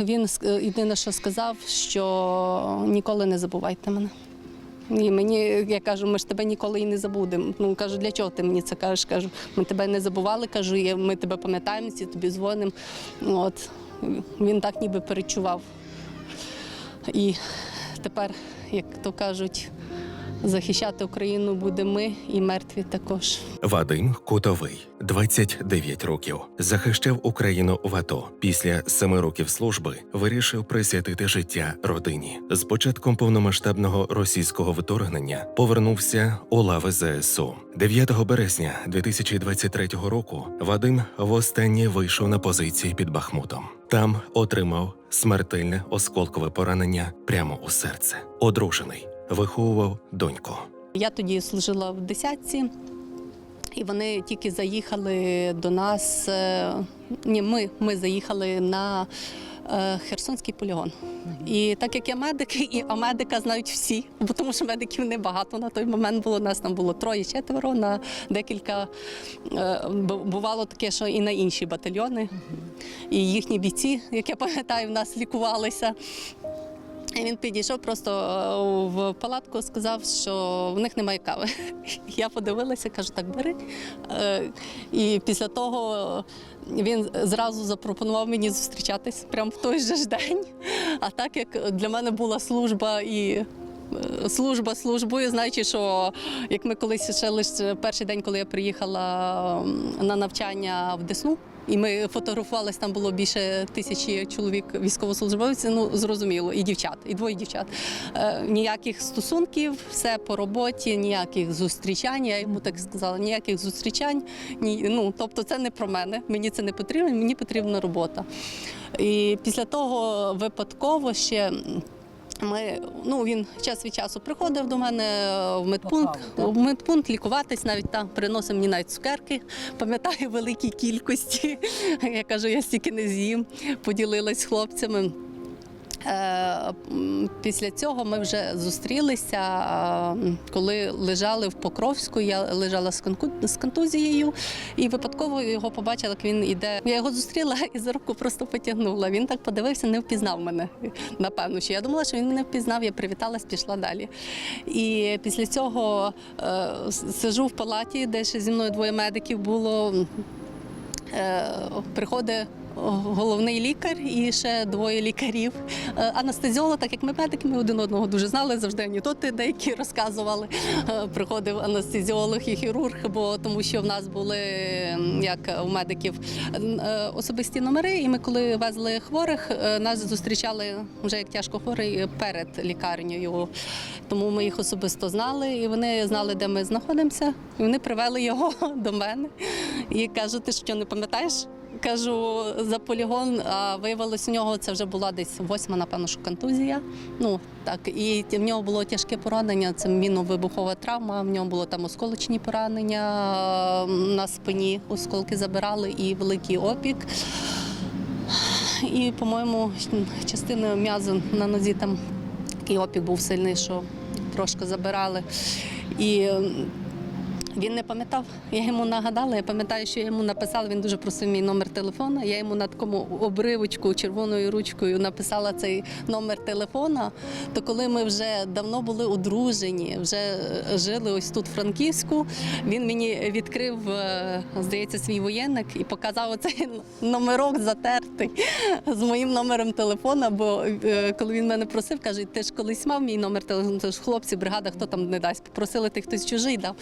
Він єдине, що сказав, що ніколи не забувайте мене. І мені, я кажу, ми ж тебе ніколи і не забудемо. Ну кажу, для чого ти мені це кажеш? Кажу, ми тебе не забували, кажу, ми тебе пам'ятаємо, всі тобі дзвонимо. От він так ніби перечував. І тепер, як то кажуть, захищати Україну будемо ми і мертві також. Вадим Кутовий, 29 років, захищав Україну в АТО. Після семи років служби вирішив присвятити життя родині. З початком повномасштабного російського вторгнення повернувся у лави ЗСУ. 9 березня 2023 року Вадим востаннє вийшов на позиції під Бахмутом. Там отримав смертельне осколкове поранення прямо у серце. Одружений, виховував доньку. Я тоді служила в десятці, і вони тільки заїхали до нас. е, Ні, ми, ми заїхали на е, Херсонський полігон. І так як я медик, і а медика знають всі, бо тому що медиків небагато на той момент було. Нас там було троє, четверо на декілька. е, Бувало таке, що і на інші батальйони. І їхні бійці, як я пам'ятаю, в нас лікувалися. Він підійшов просто е, в палатку, сказав, що в них немає кави. Я подивилася, кажу, так бери. Е, І після того він зразу запропонував мені зустрічатись прямо в той же ж день. А так як для мене була служба і. е, Служба службою, знаючи, що як ми колись ще лише перший день, коли я приїхала на навчання в Десну, і ми фотографувалися, там було більше тисячі чоловік військовослужбовців, ну зрозуміло, і дівчат, і двоє дівчат. Е, ніяких стосунків, все по роботі, ніяких зустрічань. Я йому так сказала, ніяких зустрічань. Ні, ну, тобто це не про мене, мені це не потрібно, мені потрібна робота. І після того випадково ще. Ми, ну, він час від часу приходив до мене в медпункт, в медпункт лікуватись, навіть там приносив мені навіть цукерки, пам'ятаю, великі великій кількості. Я кажу, я стільки не з'їм, поділилась з хлопцями. Е, Після цього ми вже зустрілися, е, коли лежали в Покровську. Я лежала з контузією і випадково його побачила, як він іде. Я його зустріла і за руку просто потягнула. Він так подивився, не впізнав мене. Напевно, що я думала, що він не впізнав. Я привіталась, пішла далі. І після цього е, сижу в палаті, де ще зі мною двоє медиків було. Е, приходить головний лікар і ще двоє лікарів. Е, Анестезіолог, так як ми медики, ми один одного дуже знали, завжди анекдоти деякі розказували. Е, Приходив анестезіолог і хірург, бо тому що в нас були, як у медиків, е, особисті номери, і ми, коли везли хворих, нас зустрічали вже як тяжко хворий перед лікарнею. Тому ми їх особисто знали, і вони знали, де ми знаходимося. І вони привели його до мене і кажуть, ти що не пам'ятаєш? Кажу за полігон, а виявилось у нього це вже була десь восьма, напевно, що контузія. Ну так, і в нього було тяжке поранення. Це мінно-вибухова травма. В нього було там осколочні поранення на спині, осколки забирали і великий опік. І, по-моєму, частина м'язу на нозі там такий опік був сильний, що трошки забирали. І він не пам'ятав. Я йому нагадала. Я пам'ятаю, що я йому написала. Він дуже просив мій номер телефона. Я йому на такому обривочку червоною ручкою написала цей номер телефона. То коли ми вже давно були одружені, вже е, жили ось тут в Франківську, він мені відкрив, е, здається, свій воєнник і показав оцей номерок затертий з моїм номером телефона. Бо е, коли він мене просив, каже, ти ж колись мав мій номер телефону, то ж хлопці, бригада, хто там не дасть. Попросили ти хтось чужий дав.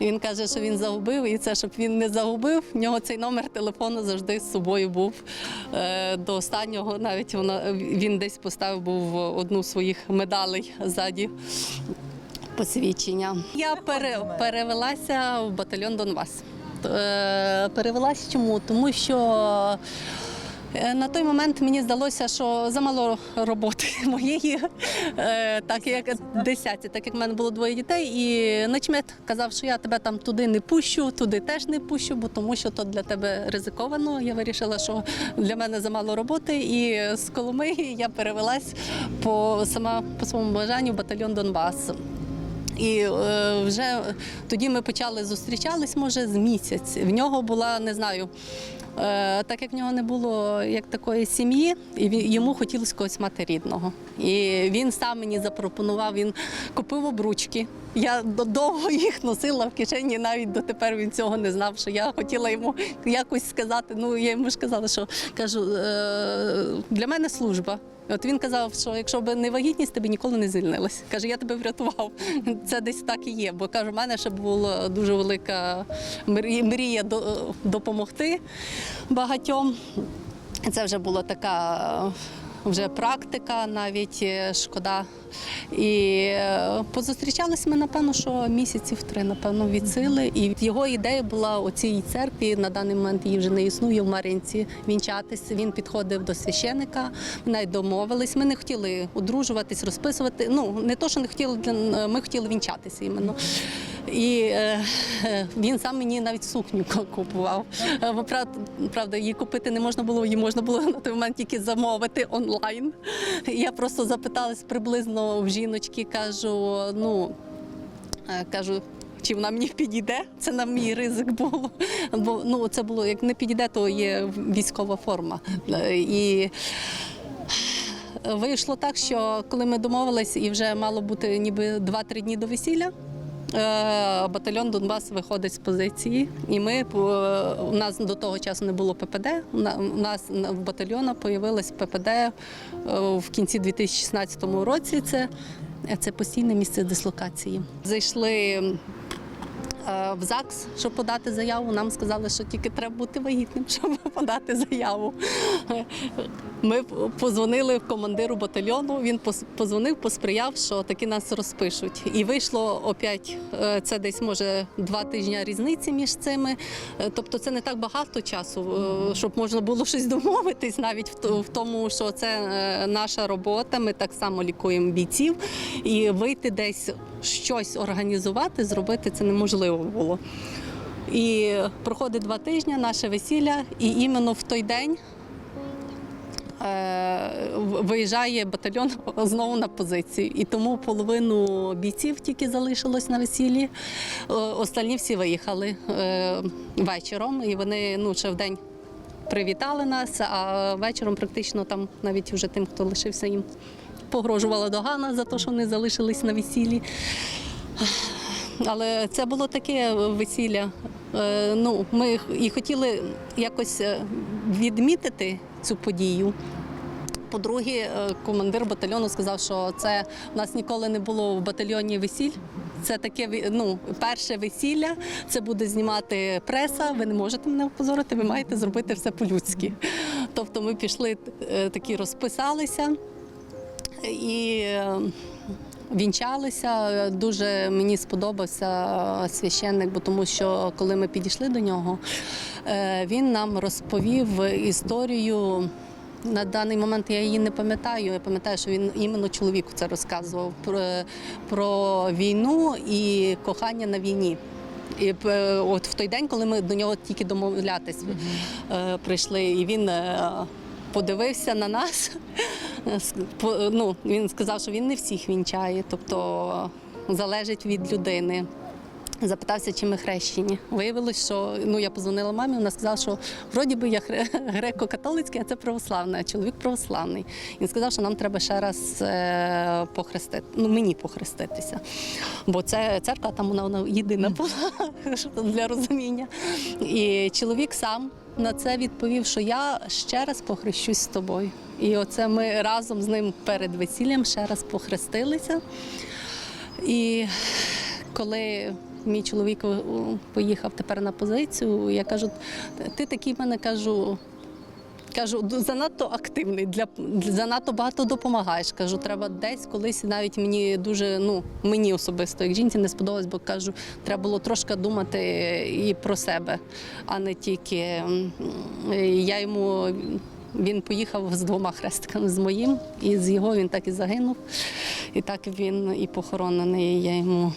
Він каже, що він загубив, і це щоб він не загубив. В нього цей номер телефону завжди з собою був е, до останнього. Навіть вона він десь поставив був одну з своїх медалей ззаді. Посвідчення. Я пере, перевелася в батальйон Донбас. Е, перевелася чому? Тому що на той момент мені здалося, що замало роботи моєї, е, так як десяті, так як в мене було двоє дітей, і начмет казав, що я тебе там туди не пущу, туди теж не пущу, бо тому що то для тебе ризиковано. Я вирішила, що для мене замало роботи, і з Коломиї я перевелась по сама по своєму бажанню в батальйон Донбас. І е, вже тоді ми почали зустрічались, може, з місяць. В нього була, не знаю, е, так як в нього не було як такої сім'ї, і йому хотілося когось мати рідного. І він сам мені запропонував, він купив обручки. Я до- довго їх носила в кишені, навіть дотепер він цього не знав, що я хотіла йому якось сказати. Ну, я йому ж казала, що кажу, е, для мене служба. От він казав, що якщо б не вагітність, ти б ніколи не звільнилась. Каже, я тебе врятував. Це десь так і є. Бо каже, в мене ще була дуже велика мрія допомогти багатьом. Це вже була така вже практика, навіть е, шкода. І е, позустрічались ми, напевно, що місяців три, напевно, від сили. І його ідея була у цій церкві. На даний момент її вже не існує в Маринці вінчатись. Він підходив до священика, навіть домовились. Ми не хотіли одружуватись, розписувати. Ну не то, що не хотіли, ми хотіли вінчатися іменно. І е, він сам мені навіть сукню купував. Е, Правда, її купити не можна було, її можна було на той момент тільки замовити онлайн. Я просто запиталась приблизно в жіночки, кажу, ну е, кажу. Чи вона мені підійде? Це на мій ризик було. Бо ну це було як не підійде, то є військова форма. Е, І вийшло так, що коли ми домовились, і вже мало бути ніби 2-3 дні до весілля. Е, Батальйон Донбас виходить з позиції, і ми у нас до того часу не було ППД. У нас в батальйону появилось ППД е, в кінці 2016 році. Це, це постійне місце дислокації. Зайшли в ЗАГС, щоб подати заяву. Нам сказали, що тільки треба бути вагітним, щоб подати заяву. Ми позвонили командиру батальйону. Він позвонив, посприяв, що таки нас розпишуть. І вийшло опять. е, Це десь може два тижні різниці між цими. Е, Тобто, це не так багато часу, е, щоб можна було щось домовитись, навіть в тому, що це е, наша робота. Ми так само лікуємо бійців, і вийти десь щось організувати, зробити це неможливо було. І проходить два тижні наше весілля, і іменно в той день е, виїжджає батальйон знову на позицію. І тому половину бійців тільки залишилось на весіллі. Е, Останні всі виїхали е, вечором, і вони ну, ще в день привітали нас, а вечором практично там навіть вже тим, хто лишився їм. Погрожувала догана за те, що вони залишились на весіллі. Але це було таке весілля. Е, Ну, ми і хотіли якось е, відмітити цю подію. По-друге, е, командир батальйону сказав, що це у нас ніколи не було в батальйоні весіль. Це таке ну, перше весілля. Це буде знімати преса. Ви не можете мене опозорити, ви маєте зробити все по-людськи. Тобто ми пішли такі, розписалися і е, вінчалися. Дуже мені сподобався священник, бо тому що коли ми підійшли до нього, е, він нам розповів історію. На даний момент я її не пам'ятаю. Я пам'ятаю, що він іменно чоловіку це розказував про, про війну і кохання на війні. І е, от в той день, коли ми до нього тільки домовлятись е, прийшли, і він е, подивився на нас. Ну, він сказав, що він не всіх вінчає, тобто залежить від людини. Запитався, чи ми хрещені. Виявилось, що ну я позвонила мамі, вона сказала, що вроді би я греко-католицький, а це православний, а чоловік православний. Він сказав, що нам треба ще раз е, похрестити, ну мені похреститися. Бо це церква, там вона, вона єдина була для розуміння. І чоловік сам на це відповів, що я ще раз похрещусь з тобою. І оце ми разом з ним перед весіллям ще раз похрестилися. І коли мій чоловік поїхав тепер на позицію, я кажу, ти такий в мене кажу. Кажу, занадто активний, для, занадто багато допомагаєш. Кажу, треба десь колись навіть мені дуже, ну мені особисто, як жінці, не сподобалось, бо кажу, треба було трошки думати і про себе, а не тільки я йому. Він поїхав з двома хрестиками з моїм, і з його він так і загинув. І так він і похоронений. Я йому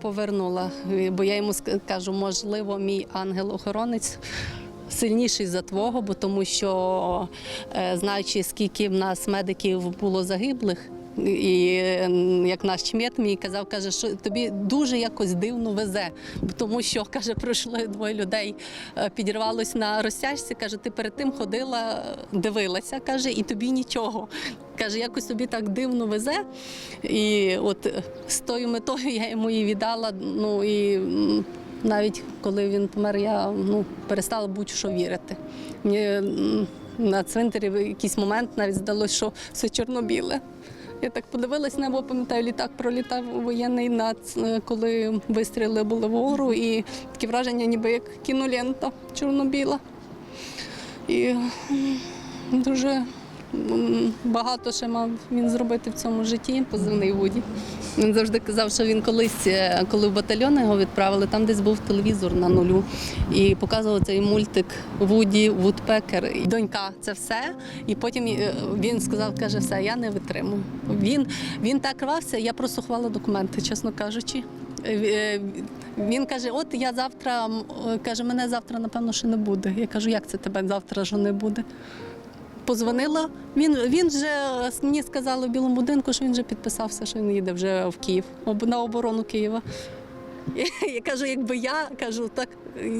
повернула. Бо я йому кажу, можливо, мій ангел-охоронець. Сильніший за твого, бо тому що е, знаючи, скільки в нас медиків було загиблих, І як наш чмет мій казав, каже, що тобі дуже якось дивно везе, тому що каже, пройшли двоє людей, е, підірвалось на розтяжці. Каже, ти перед тим ходила, дивилася, каже, і тобі нічого. Каже, якось тобі так дивно везе. І от е, з тою метою я йому її віддала. Ну і навіть коли він помер, я ну, перестала будь-що вірити. Мені на цвинтарі в якийсь момент навіть здалося, що все чорно-біле. Я так подивилась небо, пам'ятаю, літак пролітав воєнний над е, коли вистріли були вгору, і таке враження, ніби як кінолента чорно-біла. І дуже багато ще мав він зробити в цьому житті. Позивний Вуді. Він завжди казав, що він колись, е, коли в батальйон його відправили, там десь був телевізор на нулю. І показував цей мультик Вуді, Вудпекер. Донька, це все. І потім е, він сказав, каже, все, я не витримую. Він, він так рвався, я просто ховала документи, чесно кажучи. Е, Він каже: От я завтра каже, мене завтра, напевно, ще не буде. Я кажу, як це тебе завтра ж не буде? Позвонила. Він, він вже мені сказали в білому будинку, що він вже підписався, що він їде вже в Київ на оборону Києва. Я кажу, якби я кажу, так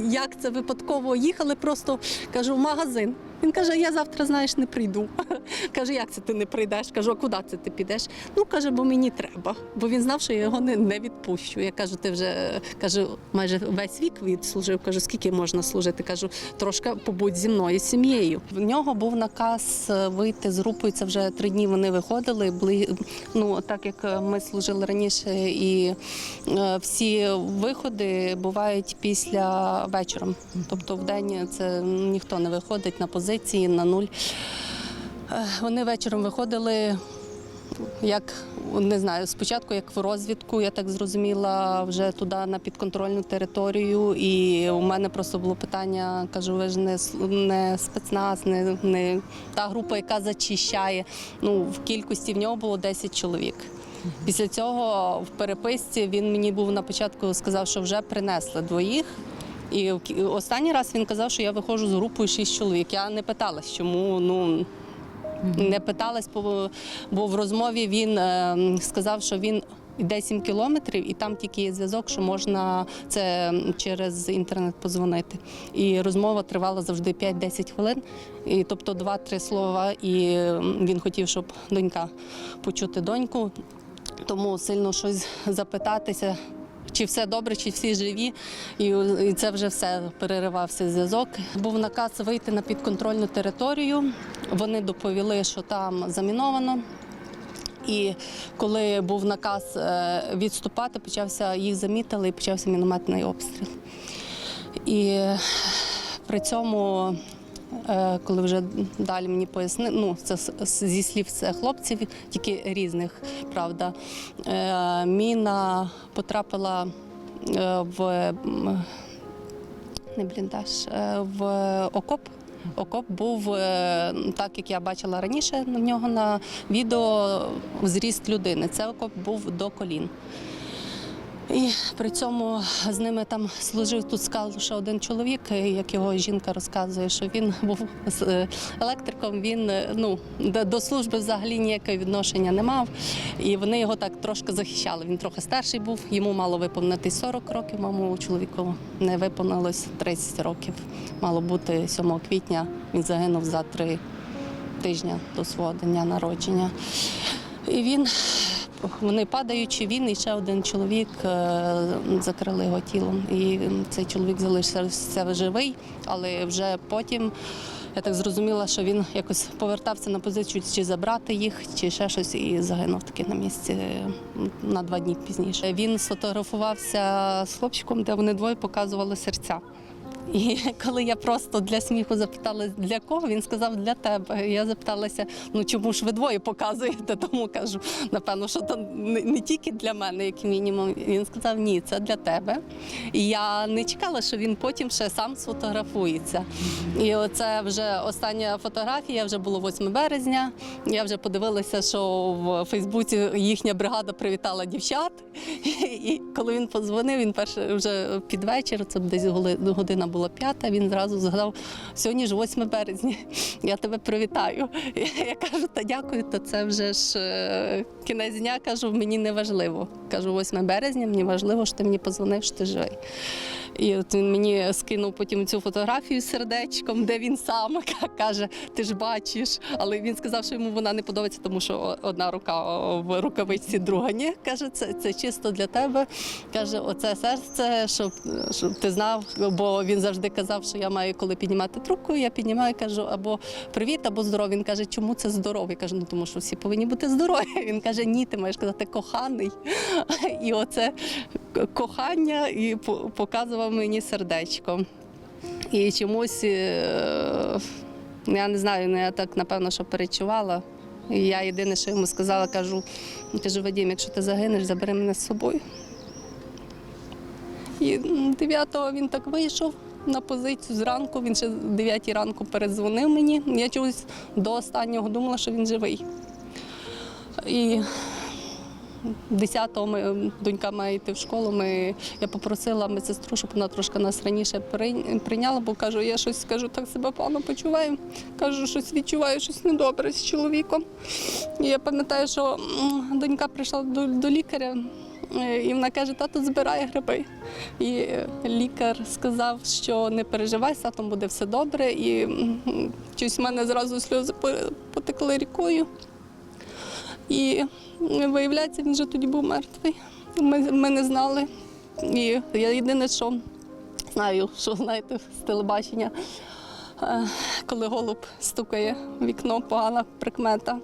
як це випадково їхали, просто кажу, в магазин. Він каже, я завтра, знаєш, не прийду. Каже, як це ти не прийдеш? Кажу, а куди це ти підеш? Ну каже, бо мені треба. Бо він знав, що я його не, не відпущу. Я кажу, ти вже кажу, майже весь вік відслужив. Кажу, скільки можна служити? Кажу, трошки побудь зі мною сім'єю. В нього був наказ е, вийти з групою. Це вже три дні вони виходили. Ну так як ми служили раніше, і е, всі виходи бувають після вечора. Тобто в день це ніхто не виходить на позиції на нуль. Е, Вони вечором виходили. Як не знаю, спочатку як в розвідку, я так зрозуміла, вже туди на підконтрольну територію. І у мене просто було питання: кажу, ви ж не, не спецназ, не, не та група, яка зачищає. Ну, в кількості в нього було 10 чоловік. Після цього в переписці він мені був на початку сказав, що вже принесли двоїх. І останній раз він казав, що я виходжу з групою 6 чоловік. Я не питалась, чому. Ну не питалась, бо- бо в розмові він е, сказав, що він йде 7 кілометрів, і там тільки є зв'язок, що можна це через інтернет позвонити. І розмова тривала завжди 5-10 хвилин. І, тобто 2-3 слова. І він хотів, щоб донька почути доньку, тому сильно щось запитатися. Чи все добре, чи всі живі, і, це вже все переривався зв'язок. Був наказ вийти на підконтрольну територію. Вони доповіли, що там заміновано. І коли був наказ е, відступати, почався їх замітили і почався мінометний обстріл. І при цьому, коли вже далі мені пояснили, ну це зі слів це хлопців, тільки різних, правда, е, міна потрапила е, в не бліндаж, е, в окоп. Окоп був е, так, як я бачила раніше на нього на відео зріст людини. Це окоп був до колін. І при цьому з ними там служив тут сказав, що один чоловік, як його жінка розказує, що він був е, електриком. Він е, ну до служби взагалі ніякого відношення не мав. І вони його так трошки захищали. Він трохи старший був, йому мало виповнити 40 років. Моєму чоловіку не виповнилось 30 років. Мало бути 7 квітня. Він загинув за три тижні до свого дня народження. І він, вони падаючи, він і ще один чоловік е, закрили його тілом. І цей чоловік залишився живий, але вже потім. Я так зрозуміла, що він якось повертався на позицію, чи забрати їх, чи ще щось, і загинув таки на місці е, на два дні пізніше. Він сфотографувався з хлопчиком, де вони двоє показували серця. І коли я просто для сміху запитала, для кого, він сказав для тебе. Я запиталася, ну чому ж ви двоє показуєте? Тому кажу, напевно, що то не, тільки для мене, як мінімум. Він сказав, ні, це для тебе. І я не чекала, що він потім ще сам сфотографується. І оце вже остання фотографія, вже було 8 березня. Я вже подивилася, що в Фейсбуці їхня бригада привітала дівчат. І коли він подзвонив, він перше вже під вечір, це десь година була п'ята. Він зразу згадав, сьогодні ж 8 березня. Я тебе привітаю. Я кажу, та дякую, то це вже ж е, кінець дня. Кажу, мені не важливо. Кажу, 8 березня, мені важливо, що ти мені позвонив, що ти живий. І от він мені скинув потім цю фотографію з сердечком, де він сам каже: Ти ж бачиш. Але він сказав, що йому вона не подобається, тому що одна рука в рукавичці, друга ні. Каже, це, це чисто для тебе. Каже, оце серце, щоб, щоб ти знав, бо він завжди казав, що я маю коли піднімати трубку, я піднімаю, кажу, або привіт, або здоровий. Він каже, чому це здоровий? Кажу, ну тому що всі повинні бути здорові. Він каже, ні, ти маєш казати коханий. І оце кохання і показував мені сердечко. І чомусь, е, я не знаю, ну, я так напевно, що перечувала. І я єдине, що йому сказала, кажу, кажу, Вадім, якщо ти загинеш, забери мене з собою. І 9-го він так вийшов на позицію зранку, він ще з 9 ранку передзвонив мені. Я чогось до останнього думала, що він живий. І 10-го ми, донька має йти в школу. Ми, я попросила медсестру, щоб вона трошки нас раніше прийняла, бо кажу, я щось кажу, так себе погано почуваю. Кажу, щось відчуваю, щось недобре з чоловіком. І я пам'ятаю, що донька прийшла до, до лікаря. е, І вона каже, тато збирає гриби. І е, лікар сказав, що не переживай, з татом буде все добре. І щось в мене зразу сльози потекли рікою. І виявляється, він вже тоді був мертвий. Ми, ми не знали. І я єдине, що знаю, що знаєте, з телебачення, е, коли голуб стукає в вікно, погана прикмета.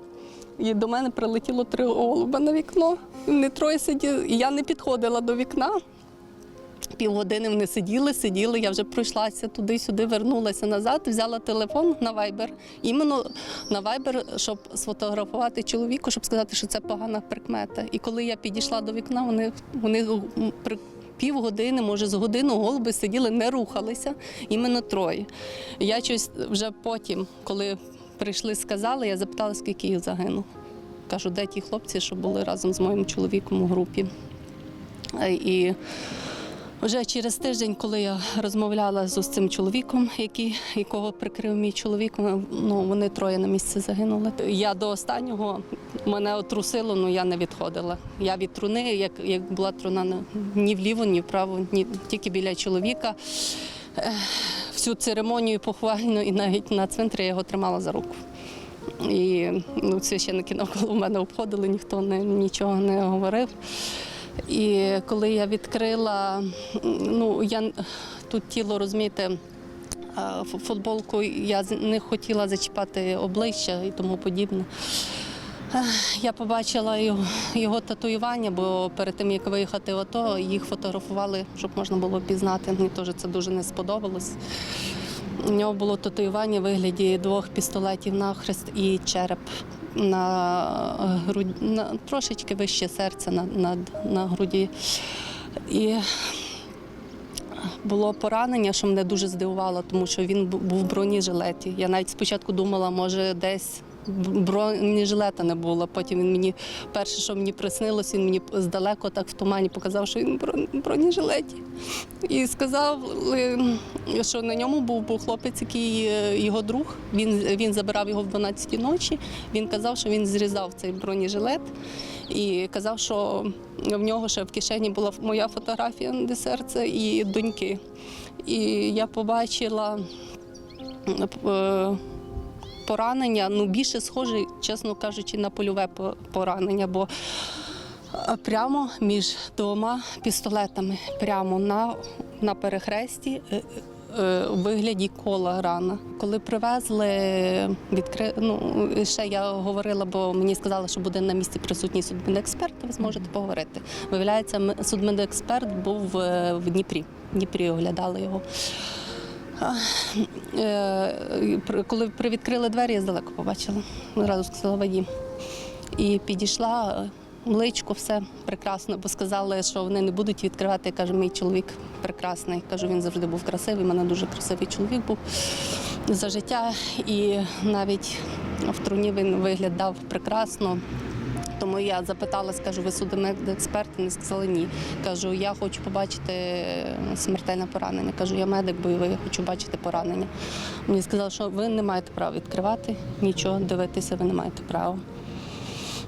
І до мене прилетіло три голуба на вікно. Вони троє сиділи. Я не підходила до вікна. Півгодини вони сиділи, сиділи. Я вже пройшлася туди-сюди, вернулася назад, взяла телефон на Viber. Іменно на Viber, щоб сфотографувати чоловіку, щоб сказати, що це погана прикмета. І коли я підійшла до вікна, вони, вони при півгодини, може, з годину голуби сиділи, не рухалися, іменно троє. Я щось вже потім, коли прийшли, сказали, я запитала, скільки їх загинув. Кажу, де ті хлопці, що були разом з моїм чоловіком у групі. Е, І вже через тиждень, коли я розмовляла з цим чоловіком, який, якого прикрив мій чоловік, ну вони троє на місці загинули. Я до останнього мене отрусило, ну я не відходила. Я від труни, як, як була труна ні- ні вліво, ні вправо, ні тільки біля чоловіка. Всю церемонію похвальну і навіть на цвинтарі я його тримала за руку. І ну, священники навколо мене обходили, ніхто не, нічого не говорив. І коли я відкрила, ну я тут тіло, розумієте, футболку я не хотіла зачіпати обличчя і тому подібне. Я побачила його, татуювання, бо перед тим як виїхати в АТО, їх фотографували, щоб можна було пізнати. Мені теж це дуже не сподобалось. У нього було татуювання в вигляді двох пістолетів нахрест і череп на груді, на, трошечки вище серця на, на, на груді. І було поранення, що мене дуже здивувало, тому що він був в бронежилеті. Я навіть спочатку думала, може, десь бронежилета не було. Потім він мені перше, що мені приснилось, він мені здалеко так в тумані показав, що він бронежилеті. І сказав, е, що на ньому був, був хлопець, який е, його друг. Він, він забирав його в 12 ночі. Він казав, що він зрізав цей бронежилет і казав, що в нього ще в кишені була моя фотографія де серце і доньки. І я побачила е, поранення, ну більше схоже, чесно кажучи, на польове поранення, бо е, прямо між двома пістолетами, прямо на, на перехресті. е, е, У вигляді кола рана. Коли привезли, відкри... ну, ще я говорила, бо мені сказали, що буде на місці присутній судмедексперт, ви зможете поговорити. Виявляється, судмедексперт був в Дніпрі. В Дніпрі оглядали його. Е, Коли привідкрили двері, я здалеку побачила. Одразу сказала Вадім. І підійшла е, личко, все прекрасно, бо сказали, що вони не будуть відкривати. Я кажу, мій чоловік прекрасний. Кажу, він завжди був красивий. У мене дуже красивий чоловік був за життя. І навіть в труні він виглядав прекрасно. Тому я запитала, скажу, ви судмедексперт? Вони сказали ні. Кажу, я хочу побачити смертельне поранення. Кажу, я медик бойовий, я хочу бачити поранення. Мені сказали, що ви не маєте права відкривати нічого, дивитися, ви не маєте права.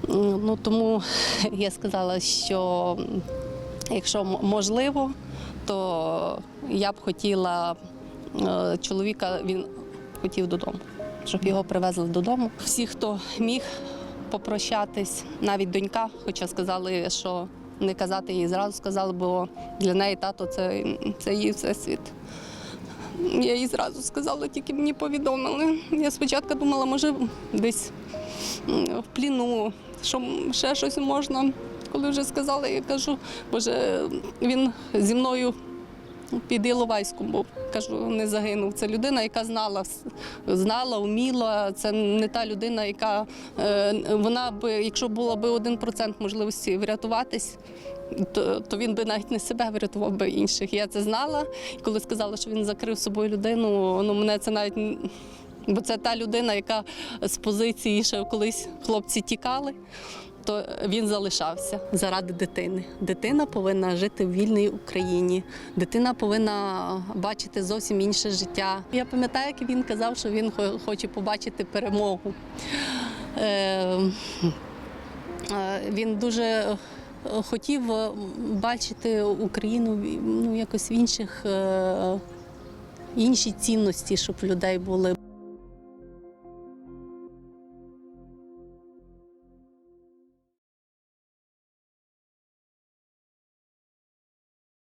Ну тому я сказала, що якщо можливо, то я б хотіла е, чоловіка, він хотів додому, щоб його привезли додому. Всі, хто міг попрощатись, навіть донька, хоча сказали, що не казати їй зразу сказали, бо для неї тато це, це її всесвіт. Я їй зразу сказала, тільки мені повідомили. Я спочатку думала, може, десь в пліну, що ще щось можна. Коли вже сказали, я кажу, боже, він зі мною під Іловайськом був. Кажу, не загинув. Це людина, яка знала, знала, вміла. Це не та людина, яка е, вона би, якщо було б один процент можливості врятуватись. То, то він би навіть не себе врятував би інших. Я це знала. І коли сказала, що він закрив собою людину, ну мене це навіть бо це та людина, яка з позиції ще колись хлопці тікали, то він залишався заради дитини. Дитина повинна жити в вільній Україні. Дитина повинна бачити зовсім інше життя. Я пам'ятаю, як він казав, що він хоче побачити перемогу. Е, Е, Він дуже е, хотів бачити Україну ну, якось в інших інші цінності, щоб людей були.